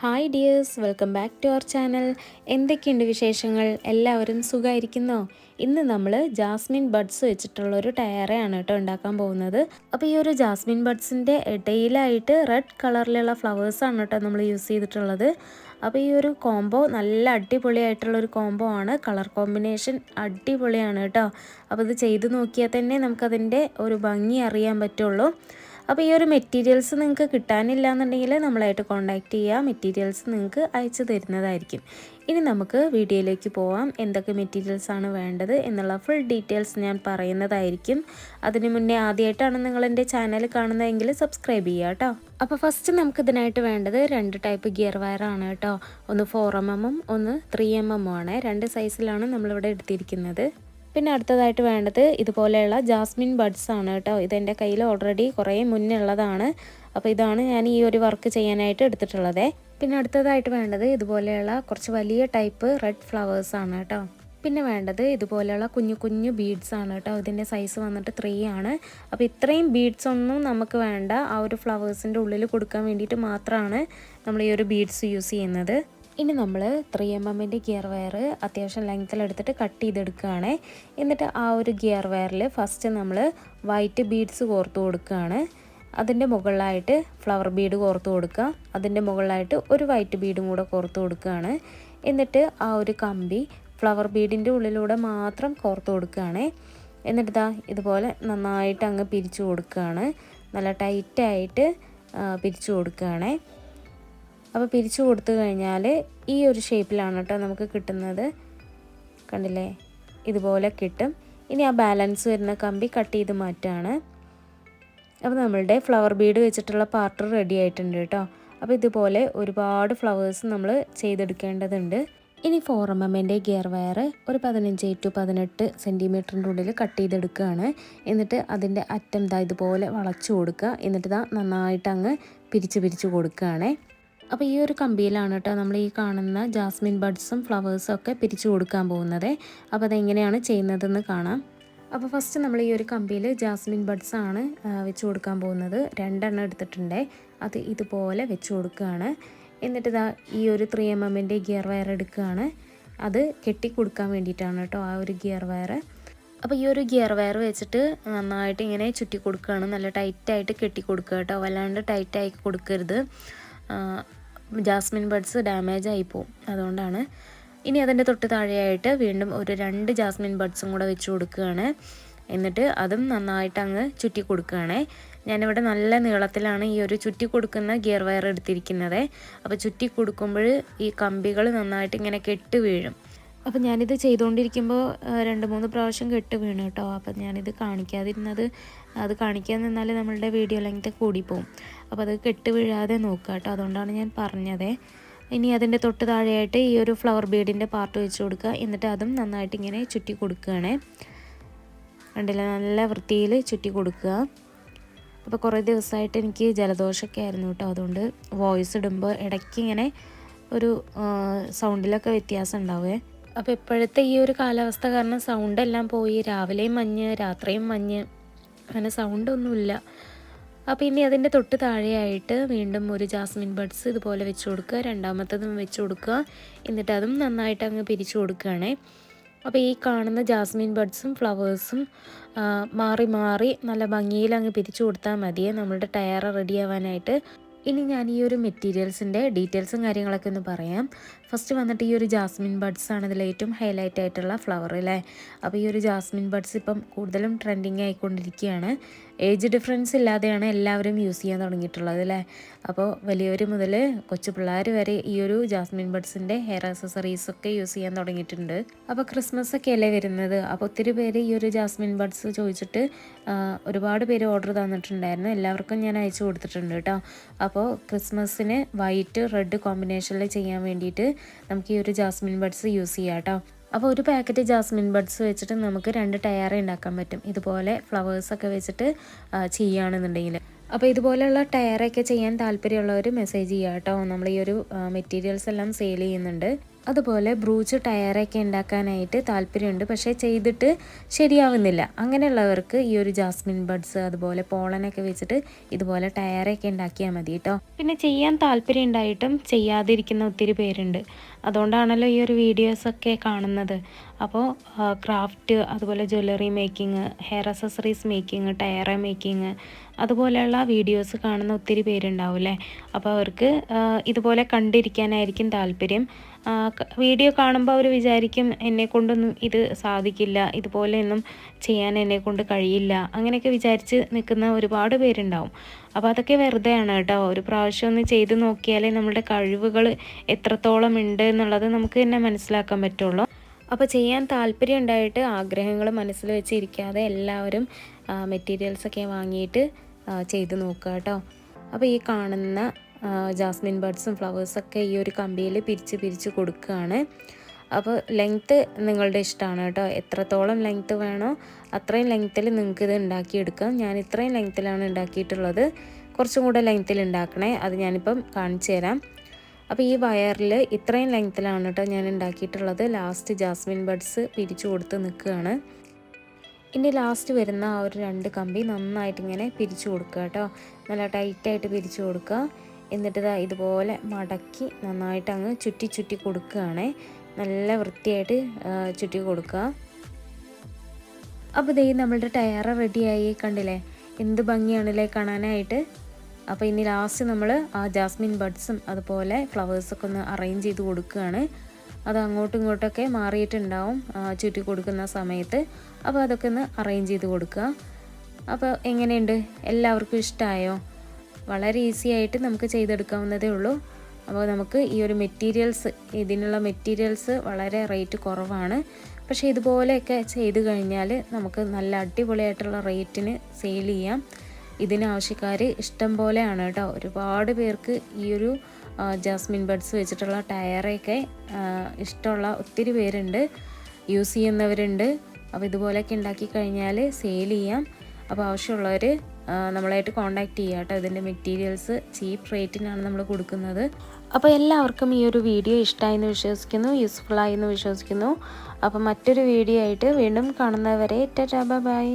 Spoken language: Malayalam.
Hi dears welcome back to our channel എന്തൊക്കെയുണ്ട് വിശേഷങ്ങൾ? എല്ലാവരും സുഖമായിരിക്കുന്നോ ഇന്ന് നമ്മൾ ജാസ്മിൻ ബഡ്സ് വെച്ചിട്ടുള്ള ഒരു ടയറയാണ് കേട്ടോ ഉണ്ടാക്കാൻ പോകുന്നത്. അപ്പോൾ ഈ ഒരു ജാസ്മിൻ ബഡ്സിന്റെ ഇടയിലായിട്ട് റെഡ് കളറിലുള്ള ഫ്ലവേഴ്സാണ് കേട്ടോ നമ്മൾ യൂസ് ചെയ്തിട്ടുള്ളത്. അപ്പോൾ ഈ ഒരു കോംബോ നല്ല അടിപൊളിയായിട്ടുള്ള ഒരു കോംബോ ആണ്. കളർ കോമ്പിനേഷൻ അടിപൊളിയാണ് കേട്ടോ. അപ്പോൾ ഇത് ചെയ്ത് നോക്കിയാൽ തന്നെ നമുക്കതിന്റെ ഒരു ഭംഗി അറിയാൻ പറ്റുള്ളൂ. അപ്പോൾ ഈ ഒരു മെറ്റീരിയൽസ് നിങ്ങൾക്ക് കിട്ടാനില്ല എന്നുണ്ടെങ്കിൽ നമ്മളായിട്ട് കോൺടാക്റ്റ് ചെയ്യുക മെറ്റീരിയൽസ് നിങ്ങൾക്ക് അയച്ചു തരുന്നതായിരിക്കും. ഇനി നമുക്ക് വീഡിയോയിലേക്ക് പോവാം. എന്തൊക്കെ മെറ്റീരിയൽസ് ആണ് വേണ്ടത് എന്നുള്ള ഫുൾ ഡീറ്റെയിൽസ് ഞാൻ പറയുന്നതായിരിക്കും. അതിന് മുന്നേ ആദ്യമായിട്ടാണ് നിങ്ങൾ എന്റെ ചാനൽ കാണുന്നതെങ്കിൽ സബ്സ്ക്രൈബ് ചെയ്യുക കേട്ടോ അപ്പോൾ ഫസ്റ്റ് നമുക്ക് ഇതിനായിട്ട് വേണ്ടത് രണ്ട് ടൈപ്പ് ഗിയർ വയറാണ് കേട്ടോ ഒന്ന് ഫോർ എം എമ്മും ഒന്ന് ത്രീ എം എമ്മും ആണ്. രണ്ട് സൈസിലാണ് നമ്മളിവിടെ എടുത്തിരിക്കുന്നത്. പിന്നെ അടുത്തതായിട്ട് വേണ്ടത് ഇതുപോലെയുള്ള ജാസ്മിൻ ബഡ്സ് ആണ് കേട്ടോ. ഇതെന്റെ കയ്യിൽ ഓൾറെഡി കുറേ മുന്നേ ഉള്ളതാണ്. അപ്പോൾ ഇതാണ് ഞാൻ ഈ ഒരു വർക്ക് ചെയ്യാനായിട്ട് എടുത്തിട്ടുള്ളത്. പിന്നെ അടുത്തതായിട്ട് വേണ്ടത് ഇതുപോലെയുള്ള കുറച്ച് വലിയ ടൈപ്പ് റെഡ് ഫ്ലവേഴ്സ് ആണ് കേട്ടോ. പിന്നെ വേണ്ടത് ഇതുപോലെയുള്ള കുഞ്ഞു കുഞ്ഞു ബീഡ്സ് ആണ് കേട്ടോ. ഇതിന്റെ സൈസ് വന്നിട്ട് ത്രീ ആണ്. അപ്പോൾ ഇത്രയും ബീഡ്സ് ഒന്നും നമുക്ക് വേണ്ട. ആ ഒരു ഫ്ലവേഴ്സിന്റെ ഉള്ളിൽ കൊടുക്കാൻ വേണ്ടിയിട്ട് മാത്രമാണ് നമ്മൾ ഈ ഒരു ബീഡ്സ് യൂസ് ചെയ്യുന്നത്. ഇനി നമ്മൾ ത്രീ എം എമ്മിന്റെ ഗിയർ വയർ അത്യാവശ്യം ലെങ്ത്തിലെടുത്തിട്ട് കട്ട് ചെയ്തെടുക്കുകയാണ്. എന്നിട്ട് ആ ഒരു ഗിയർ വയറിൽ ഫസ്റ്റ് നമ്മൾ വൈറ്റ് ബീഡ്സ് കോർത്ത് കൊടുക്കുകയാണ്. അതിന്റെ മുകളിലായിട്ട് ഫ്ലവർ ബീഡ് കോർത്ത് കൊടുക്കുക. അതിന്റെ മുകളിലായിട്ട് ഒരു വൈറ്റ് ബീഡും കൂടെ കോർത്ത് കൊടുക്കുകയാണ്. എന്നിട്ട് ആ ഒരു കമ്പി ഫ്ലവർ ബീഡിന്റെ ഉള്ളിലൂടെ മാത്രം കോർത്ത് കൊടുക്കുകയാണ്. എന്നിട്ട് ഇതാ ഇതുപോലെ നന്നായിട്ട് അങ്ങ് പിരിച്ചു കൊടുക്കുകയാണ്. നല്ല ടൈറ്റായിട്ട് പിരിച്ചു കൊടുക്കുകയാണേ. അപ്പോൾ പിരിച്ചു കൊടുത്തു കഴിഞ്ഞാൽ ഈ ഒരു ഷേപ്പിലാണ് കേട്ടോ നമുക്ക് കിട്ടുന്നത്. കണ്ടില്ലേ? ഇതുപോലെ കിട്ടും. ഇനി ആ ബാലൻസ് വരുന്ന കമ്പി കട്ട് ചെയ്ത് മാറ്റാണ്. അപ്പോൾ നമ്മളുടെ ഫ്ലവർ ബീഡ് വെച്ചിട്ടുള്ള പാർട്ട് റെഡി ആയിട്ടുണ്ട് കേട്ടോ അപ്പോൾ ഇതുപോലെ ഒരുപാട് ഫ്ലവേഴ്സ് നമ്മൾ ചെയ്തെടുക്കേണ്ടതുണ്ട്. ഇനി ഫോർ എം എമ്മിന്റെ ഗിയർ വയർ ഒരു പതിനഞ്ച് ടു പതിനെട്ട് സെന്റിമീറ്ററിന്റെ ഉള്ളിൽ കട്ട് ചെയ്തെടുക്കുകയാണ് എന്നിട്ട് അതിന്റെ അറ്റം ദാ ഇതുപോലെ വളച്ചു കൊടുക്കുക. എന്നിട്ട് ഇതാ നന്നായിട്ട് അങ്ങ് പിരിച്ച് പിരിച്ച് കൊടുക്കുകയാണേ. അപ്പോൾ ഈ ഒരു കമ്പിയിലാണ് കേട്ടോ നമ്മൾ ഈ കാണുന്ന ജാസ്മിൻ ബഡ്സും ഫ്ലവേഴ്സും ഒക്കെ പിരിച്ചു കൊടുക്കാൻ പോകുന്നത്. അപ്പോൾ അതെങ്ങനെയാണ് ചെയ്യുന്നതെന്ന് കാണാം. അപ്പോൾ ഫസ്റ്റ് നമ്മൾ ഈ ഒരു കമ്പിയിൽ ജാസ്മിൻ ബഡ്സ് ആണ് വെച്ച് കൊടുക്കാൻ പോകുന്നത്. രണ്ടെണ്ണം എടുത്തിട്ടുണ്ട്. അത് ഇതുപോലെ വെച്ച് കൊടുക്കുകയാണ്. എന്നിട്ട് ഇതാ ഈ ഒരു ത്രീ എം എമ്മിന്റെ ഗിയർ വയർ എടുക്കുകയാണ്. അത് കെട്ടി കൊടുക്കാൻ വേണ്ടിയിട്ടാണ് കേട്ടോ ആ ഒരു ഗിയർ വയർ. അപ്പോൾ ഈ ഒരു ഗിയർ വയർ വെച്ചിട്ട് നന്നായിട്ട് ഇങ്ങനെ ചുറ്റി കൊടുക്കുകയാണ്. നല്ല ടൈറ്റായിട്ട് കെട്ടി കൊടുക്കുക കേട്ടോ. വല്ലാണ്ട് ടൈറ്റായി കൊടുക്കരുത്. ജാസ്മിൻ ബഡ്സ് ഡാമേജ് ആയി പോവും. അതുകൊണ്ടാണ് ഇനി അതിന്റെ തൊട്ട് താഴെയായിട്ട് വീണ്ടും ഒരു രണ്ട് ജാസ്മിൻ ബഡ്സും കൂടെ വെച്ച് കൊടുക്കുകയാണ്. എന്നിട്ട് അതും നന്നായിട്ട് അങ്ങ് ചുറ്റി കൊടുക്കുകയാണ്. ഞാനിവിടെ നല്ല നീളത്തിലാണ് ഈ ഒരു ചുറ്റി കൊടുക്കുന്ന ഗിയർ വയർ എടുത്തിരിക്കുന്നത്. അപ്പോൾ ചുറ്റി കൊടുക്കുമ്പോൾ ഈ കമ്പികൾ നന്നായിട്ട് ഇങ്ങനെ കെട്ട് വീഴും. അപ്പോൾ ഞാനിത് ചെയ്തുകൊണ്ടിരിക്കുമ്പോൾ രണ്ട് മൂന്ന് പ്രാവശ്യം കെട്ട് വീണു കേട്ടോ. അപ്പം ഞാനിത് കാണിക്കാതിരുന്നത് അത് കാണിക്കാൻ നിന്നാൽ നമ്മളുടെ വീഡിയോ ലെങ്ത് കൂടിപ്പോവും. അപ്പോൾ അത് കെട്ട് വീഴാതെ നോക്കുക കേട്ടോ. അതുകൊണ്ടാണ് ഞാൻ പറഞ്ഞത്. ഇനി അതിന്റെ തൊട്ട് താഴെയായിട്ട് ഈ ഒരു ഫ്ലവർ ബീഡിന്റെ പാർട്ട് വെച്ച് കൊടുക്കുക. എന്നിട്ട് അതും നന്നായിട്ട് ഇങ്ങനെ ചുറ്റി കൊടുക്കുകയാണ്. കണ്ടില്ല? നല്ല വൃത്തിയിൽ ചുറ്റി കൊടുക്കുക. അപ്പോൾ കുറേ ദിവസമായിട്ട് എനിക്ക് ജലദോഷമൊക്കെ ആയിരുന്നു കേട്ടോ. അതുകൊണ്ട് വോയിസ് ഇടുമ്പോൾ ഇടയ്ക്ക് ഇങ്ങനെ ഒരു സൗണ്ടിലൊക്കെ വ്യത്യാസം ഉണ്ടാവുമേ അപ്പോൾ ഇപ്പോഴത്തെ ഈ ഒരു കാലാവസ്ഥ കാരണം സൗണ്ട് എല്ലാം പോയി രാവിലെയും മഞ്ഞ് രാത്രിയും മഞ്ഞ് അങ്ങനെ സൗണ്ടൊന്നുമില്ല അപ്പോൾ ഇനി അതിന്റെ തൊട്ട് താഴെയായിട്ട് വീണ്ടും ഒരു ജാസ്മിൻ ബഡ്സ് ഇതുപോലെ വെച്ച് കൊടുക്കുക രണ്ടാമത്തതും വെച്ച് കൊടുക്കുക എന്നിട്ട് അതും നന്നായിട്ട് അങ്ങ് പിരിച്ചു കൊടുക്കുകയാണേ. അപ്പോൾ ഈ കാണുന്ന ജാസ്മിൻ ബഡ്സും ഫ്ലവേഴ്സും മാറി മാറി നല്ല ഭംഗിയിൽ അങ്ങ് പിരിച്ചു കൊടുത്താൽ മതിയേ. നമ്മളുടെ ടയർ റെഡി ആവാനായിട്ട് ഇനി ഞാൻ ഈ ഒരു മെറ്റീരിയൽസിന്റെ ഡീറ്റെയിൽസും കാര്യങ്ങളൊക്കെ ഒന്ന് പറയാം. ഫസ്റ്റ് വന്നിട്ട് ഈ ഒരു ജാസ്മിൻ ബഡ്സ് ആണ് ഇതിൽ ഏറ്റവും ഹൈലൈറ്റ് ആയിട്ടുള്ള ഫ്ലവർ അല്ലേ? അപ്പോൾ ഈ ഒരു ജാസ്മിൻ ബഡ്സ് ഇപ്പം കൂടുതലും ട്രെൻഡിങ് ആയിക്കൊണ്ടിരിക്കുകയാണ്. ഏജ് ഡിഫറൻസ് ഇല്ലാതെയാണ് എല്ലാവരും യൂസ് ചെയ്യാൻ തുടങ്ങിയിട്ടുള്ളത് അല്ലേ? അപ്പോൾ വലിയവർ മുതൽ കൊച്ചു പിള്ളേർ വരെ ഈ ഒരു ജാസ്മിൻ ബഡ്സിന്റെ ഹെയർ ആക്സസറീസ് ഒക്കെ യൂസ് ചെയ്യാൻ തുടങ്ങിയിട്ടുണ്ട്. അപ്പോൾ ക്രിസ്മസ് ഒക്കെ അല്ലേ വരുന്നത്? അപ്പോൾ ഒത്തിരി പേര് ഈ ഒരു ജാസ്മിൻ ബഡ്സ് ചോദിച്ചിട്ട് ഒരുപാട് പേര് ഓർഡർ തന്നിട്ടുണ്ടായിരുന്നു. എല്ലാവർക്കും ഞാൻ അയച്ചു കൊടുത്തിട്ടുണ്ട് കേട്ടോ. അപ്പോൾ ക്രിസ്മസിന് വൈറ്റ് റെഡ് കോമ്പിനേഷനിൽ ചെയ്യാൻ വേണ്ടിയിട്ട് നമുക്ക് ഈ ഒരു ജാസ്മിൻ ബഡ്സ് യൂസ് ചെയ്യാം കേട്ടോ. അപ്പോൾ ഒരു പാക്കറ്റ് ജാസ്മിൻ ബഡ്സ് വെച്ചിട്ട് നമുക്ക് രണ്ട് ടയർ ഉണ്ടാക്കാൻ പറ്റും. ഇതുപോലെ ഫ്ലവേഴ്സൊക്കെ വെച്ചിട്ട് ചെയ്യുകയാണെന്നുണ്ടെങ്കിൽ. അപ്പോൾ ഇതുപോലെയുള്ള ടയറൊക്കെ ചെയ്യാൻ താല്പര്യമുള്ളവർ മെസ്സേജ് ചെയ്യുക കേട്ടോ. നമ്മൾ ഈ ഒരു മെറ്റീരിയൽസ് എല്ലാം സെയിൽ ചെയ്യുന്നുണ്ട്. അതുപോലെ ബ്രൂച്ച് ടയറൊക്കെ ഉണ്ടാക്കാനായിട്ട് താല്പര്യമുണ്ട്. പക്ഷേ ചെയ്തിട്ട് ശരിയാവുന്നില്ല. അങ്ങനെയുള്ളവർക്ക് ഈ ഒരു ജാസ്മിൻ ബഡ്സ് അതുപോലെ പോളനൊക്കെ വെച്ചിട്ട് ഇതുപോലെ ടയറൊക്കെ ഉണ്ടാക്കിയാൽ മതി കേട്ടോ. പിന്നെ ചെയ്യാൻ താല്പര്യം ഉണ്ടായിട്ടും ചെയ്യാതിരിക്കുന്ന ഒത്തിരി പേരുണ്ട്. അതുകൊണ്ടാണല്ലോ ഈ ഒരു വീഡിയോസൊക്കെ കാണുന്നത്. അപ്പോൾ ക്രാഫ്റ്റ് അതുപോലെ jewellery making hair accessories making tiara making അതുപോലെയുള്ള വീഡിയോസ് കാണുന്ന ഒത്തിരി പേരുണ്ടാവും അല്ലേ അപ്പോൾ അവർക്ക് ഇതുപോലെ കണ്ടിരിക്കാനായിരിക്കും താല്പര്യം. വീഡിയോ കാണുമ്പോൾ അവർ വിചാരിക്കും എന്നെ കൊണ്ടൊന്നും ഇത് സാധിക്കില്ല ഇതുപോലെയൊന്നും ചെയ്യാൻ എന്നെ കൊണ്ട് കഴിയില്ല അങ്ങനെയൊക്കെ വിചാരിച്ച് നിൽക്കുന്ന ഒരുപാട് പേരുണ്ടാവും. അപ്പോൾ അതൊക്കെ വെറുതെയാണ് കേട്ടോ. ഒരു പ്രാവശ്യം ഒന്ന് ചെയ്ത് നോക്കിയാലേ നമ്മുടെ കഴിവുകൾ എത്രത്തോളം ഉണ്ട് എന്നുള്ളത് നമുക്ക് തന്നെ മനസ്സിലാക്കാൻ പറ്റുള്ളൂ. അപ്പോൾ ചെയ്യാൻ താല്പര്യം ഉണ്ടായിട്ട് ആഗ്രഹങ്ങൾ മനസ്സിൽ വെച്ചിരിക്കാതെ എല്ലാവരും മെറ്റീരിയൽസൊക്കെ വാങ്ങിയിട്ട് ചെയ്ത് നോക്കുക കേട്ടോ. അപ്പോൾ ഈ കാണുന്ന ജാസ്മിൻ ബഡ്സും ഫ്ലവേഴ്സൊക്കെ ഈ ഒരു കമ്പിയിൽ പിരിച്ച് പിരിച്ച് കൊടുക്കുകയാണ്. അപ്പോൾ ലെങ്ത്ത് നിങ്ങളുടെ ഇഷ്ടമാണ് കേട്ടോ. എത്രത്തോളം ലെങ്ത്ത് വേണോ അത്രയും ലെങ്ത്തിൽ നിങ്ങൾക്ക് ഇത് ഉണ്ടാക്കിയെടുക്കാം. ഞാൻ ഇത്രയും ലെങ്ത്തിലാണ് ഉണ്ടാക്കിയിട്ടുള്ളത്. കുറച്ചും കൂടെ ലെങ്ത്തിൽ ഉണ്ടാക്കണേ. അത് ഞാനിപ്പം കാണിച്ചു തരാം. അപ്പോൾ ഈ വയറിൽ ഇത്രയും ലെങ്ത്തിലാണ് കേട്ടോ ഞാൻ ഉണ്ടാക്കിയിട്ടുള്ളത്. ലാസ്റ്റ് ജാസ്മിൻ ബഡ്സ് പിരിച്ചു കൊടുത്ത് നിൽക്കുകയാണ്. ഇനി ലാസ്റ്റ് വരുന്ന ആ ഒരു രണ്ട് കമ്പി നന്നായിട്ട് ഇങ്ങനെ പിരിച്ചു കൊടുക്കുക കേട്ടോ. നല്ല ടൈറ്റായിട്ട് പിരിച്ചു കൊടുക്കുക. എന്നിട്ട് ഇതാ ഇതുപോലെ മടക്കി നന്നായിട്ട് അങ്ങ് ചുറ്റി ചുറ്റി കൊടുക്കുകയാണേ. നല്ല വൃത്തിയായിട്ട് ചുറ്റി കൊടുക്കുക. അപ്പോൾ ഇതേ നമ്മളുടെ ടയർ റെഡിയായി കണ്ടില്ലേ? എന്ത് ഭംഗിയാണല്ലേ കാണാനായിട്ട്? അപ്പോൾ ഇനി ലാസ്റ്റ് നമ്മൾ ആ ജാസ്മിൻ ബഡ്സും അതുപോലെ ഫ്ലവേഴ്സൊക്കെ ഒന്ന് അറേഞ്ച് ചെയ്ത് കൊടുക്കുകയാണ്. അത് അങ്ങോട്ടും ഇങ്ങോട്ടൊക്കെ മാറിയിട്ടുണ്ടാവും ചുറ്റി കൊടുക്കുന്ന സമയത്ത്. അപ്പോൾ അതൊക്കെ ഒന്ന് അറേഞ്ച് ചെയ്ത് കൊടുക്കുക. അപ്പോൾ എങ്ങനെയുണ്ട്? എല്ലാവർക്കും ഇഷ്ടമായോ വളരെ ഈസി ആയിട്ട് നമുക്ക് ചെയ്തെടുക്കാവുന്നതേ ഉള്ളൂ. അപ്പോൾ നമുക്ക് ഈ ഒരു മെറ്റീരിയൽസ് ഇതിനുള്ള മെറ്റീരിയൽസ് വളരെ റേറ്റ് കുറവാണ്. പക്ഷേ ഇതുപോലെയൊക്കെ ചെയ്ത് കഴിഞ്ഞാൽ നമുക്ക് നല്ല അടിപൊളിയായിട്ടുള്ള റേറ്റിന് സെയിൽ ചെയ്യാം. ഇതിനാവശ്യക്കാർ ഇഷ്ടം പോലെയാണ് കേട്ടോ. ഒരുപാട് പേർക്ക് ഈ ഒരു ജാസ്മിൻ ബഡ്സ് വെച്ചിട്ടുള്ള ടയറൊക്കെ ഇഷ്ടമുള്ള ഒത്തിരി പേരുണ്ട്. യൂസ് ചെയ്യുന്നവരുണ്ട്. അപ്പോൾ ഇതുപോലെയൊക്കെ ഉണ്ടാക്കി കഴിഞ്ഞാൽ സെയിൽ ചെയ്യാം. അപ്പോൾ ആവശ്യമുള്ളവർ നമ്മളായിട്ട് കോണ്ടാക്ട് ചെയ്യുക കേട്ടോ. ഇതിന്റെ മെറ്റീരിയൽസ് ചീപ്പ് റേറ്റിനാണ് നമ്മൾ കൊടുക്കുന്നത്. അപ്പോൾ എല്ലാവർക്കും ഈ ഒരു വീഡിയോ ഇഷ്ടമായി എന്ന് വിശ്വസിക്കുന്നു യൂസ്ഫുള്ളായി എന്ന് വിശ്വസിക്കുന്നു. അപ്പോൾ മറ്റൊരു വീഡിയോ ആയിട്ട് വീണ്ടും കാണുന്നവരെ ടാറ്റാ ബൈ